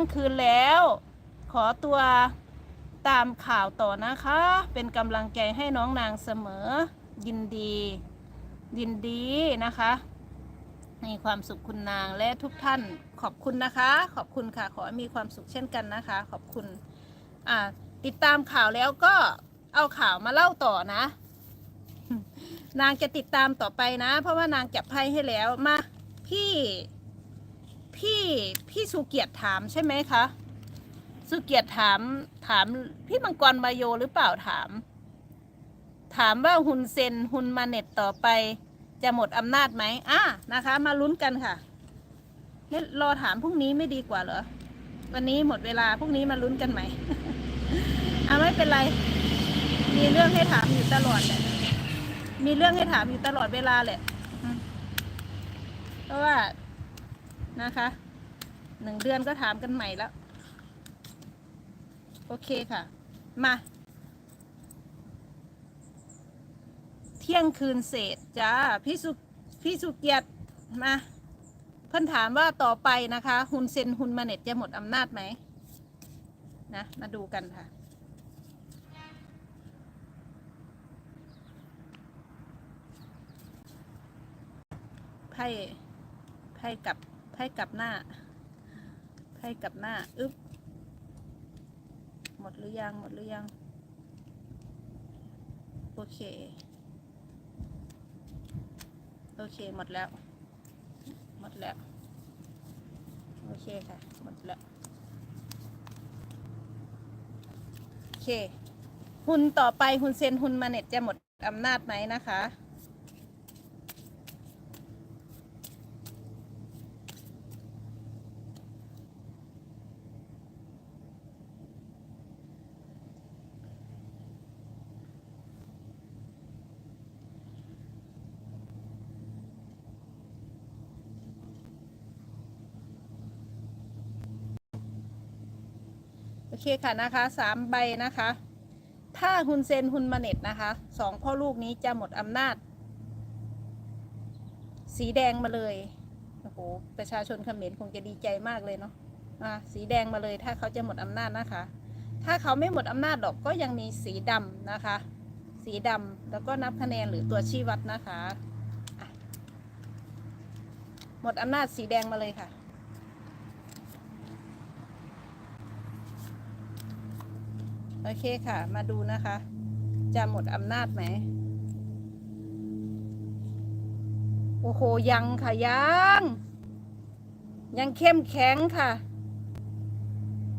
งคืนแล้ว ขอตัวตามข่าวต่อนะคะ เป็นกำลังใจให้น้องนางเสมอ ยินดี ยินดีนะคะมีความสุขคุณนางและทุกท่านขอบคุณนะคะ ขอบคุณค่ะ ขอให้มีความสุขเช่นกันนะคะ ขอบคุณอ่าติดตามข่าวแล้วก็เอาข่าวมาเล่าต่อนะ นางจะติดตามต่อไปนะ เพราะว่านางจับไพ่ให้แล้วมาพี่ พี่พี่สุเกียรติถามใช่ไหมคะ สุเกียรติถามถามพี่มังกรมาโยหรือเปล่าถาม ถามว่าฮุนเซนฮุนมาเน็ตต่อไป จะหมดอำนาจไหมอะนะคะ มาลุ้นกันค่ะไม่รอถามพรุ่งนี้ไม่ดีกว่าเหรอ วันนี้หมดเวลาพรุ่งนี้มาลุ้นกันไหมเอะไม่เป็นไร มีเรื่องให้ถามอยู่ตลอดแหละ มีเรื่องให้ถามอยู่ตลอดเวลาแหละ เพราะว่านะคะ หนึ่งเดือนก็ถามกันใหม่แล้ว โอเคค่ะ มา เที่ยงคืนเศษจ้าพี่สุพี่สุเกียรติมา เพิ่นถามว่าต่อไปนะคะ ฮุนเซนฮุนมาเน็ตจะหมดอำนาจไหมนะ มาดูกันค่ะไพ่ไพ่กลับไพ่กลับหน้า ไพ่กลับหน้าอึ๊บหมดหรือยังหมดหรือยัง โอเค โอเคหมดแล้ว หมดแล้ว โอเคค่ะ หมดแล้ว โอเค หุ่นต่อไปหุ่นเซนหุ่นมาเน็ตจะหมดอำนาจไหมนะคะ เคค่ะนะคะสามใบนะคะ ถ้าฮุนเซนฮุนมาเน็ตนะคะสองพ่อลูกนี้จะหมดอำนาจ สีแดงมาเลยโอ้โหประชาชนเขมรคงจะดีใจมากเลยเนาะอะสีแดงมาเลยถ้าเขาจะหมดอำนาจนะคะ ถ้าเขาไม่หมดอำนาจหรอกก็ยังมีสีดำนะคะ สีดำแล้วก็นับคะแนนหรือตัวชี้วัดนะคะะหมดอำนาจสีแดงมาเลยค่ะ โอเคค่ะ มาดูนะคะ จะหมดอำนาจไหม โอ้โห ยังค่ะ ยัง ยังเข้มแข็งค่ะ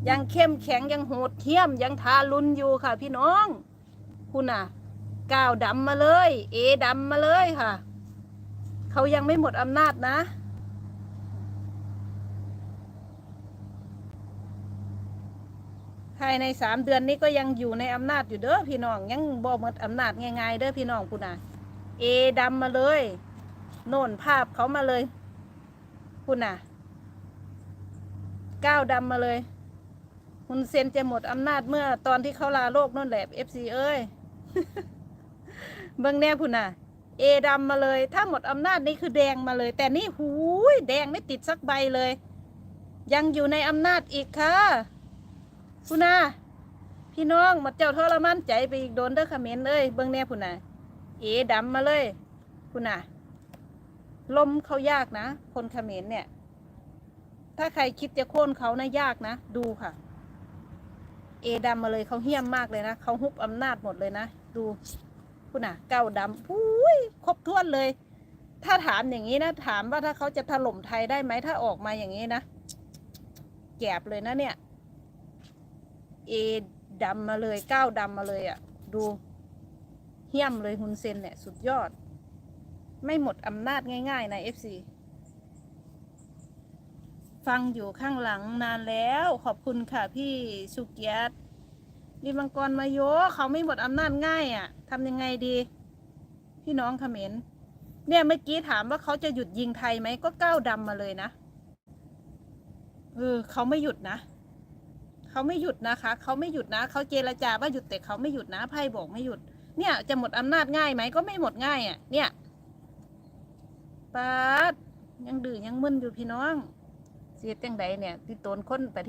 ยังเข้มแข็งยังโหดเหี้ยมยังทารุนอยู่ค่ะ พี่น้อง คุณอะก้าวดำมาเลย เอดำมาเลยค่ะ เขายังไม่หมดอำนาจนะ ภายในสามเดือนนี้ก็ยังอยู่ในอำนาจอยู่เด้อพี่น้องยังบ่หมดอำนาจง่ายๆเด้อพี่น้องคุณน่ะเอดำมาเลย โน่นภาพเขามาเลยคุณน่ะก้าวดำมาเลยคุณเซนจะหมดอำนาจเมื่อตอนที่เขาลาโลกนั่นแหละเอฟซีเอ้ยเบิ่งแน่คุณน่ะ เอดำมาเลย ถ้าหมดอำนาจนี่คือแดงมาเลย แต่นี่หูยแดงไม่ติดสักใบเลย ยังอยู่ในอำนาจอีกค่ะ คุณนาพี่น้องมาเจ้าทรมานใจไปอีกโดนเด้อเขมรเอ้ยเบิ่งแน่พุ่นน่ะเอดำมาเลย คุณน่ะลมเขายากนะ คนเขมรเนี่ย ถ้าใครคิดจะโค่นเขานะยากนะ ดูค่ะ เอดำมาเลยเขาเหี้ยมมากเลยนะเขาฮุบอำนาจหมดเลยนะ ดูคุณน่ะเก้าดำพุ้ยครบถ้วนเลย ถ้าถามอย่างนี้นะ ถามว่าถ้าเขาจะถล่มไทยได้ไหมถ้าออกมาอย่างนี้นะแกบเลยนะเนี่ย เอดำมาเลยก้าวดำมาเลยอะ่ะ ดูเหี้ยมเลยฮุนเซนเนี่ย สุดยอด ไม่หมดอำนาจง่าย ๆ นะเอฟซีฟังอยู่ข้างหลังนานแล้ว ขอบคุณค่ะพี่สุเกียรติมีมังกรมาโยเขาไม่หมดอำนาจง่ายอะ่ะทำยังไงดี พี่น้องเขมรเนี่ยเมื่อกี้ถามว่าเขาจะหยุดยิงไทยไหมก็ก้าวดำมาเลยนะเออเขาไม่หยุดนะ เขาไม่หยุดนะคะเขาไม่หยุดนะเขาเจรจาว่าหยุดแต่เขาไม่หยุดนะไพ่บอกไม่หยุด เนี่ยจะหมดอำนาจง่ายไหมก็ไม่หมดง่ายอะ เนี่ยปาดยังดื้อยังมึนอยู่พี่น้องเสียจังใดเนี่ยที่โตนคนไป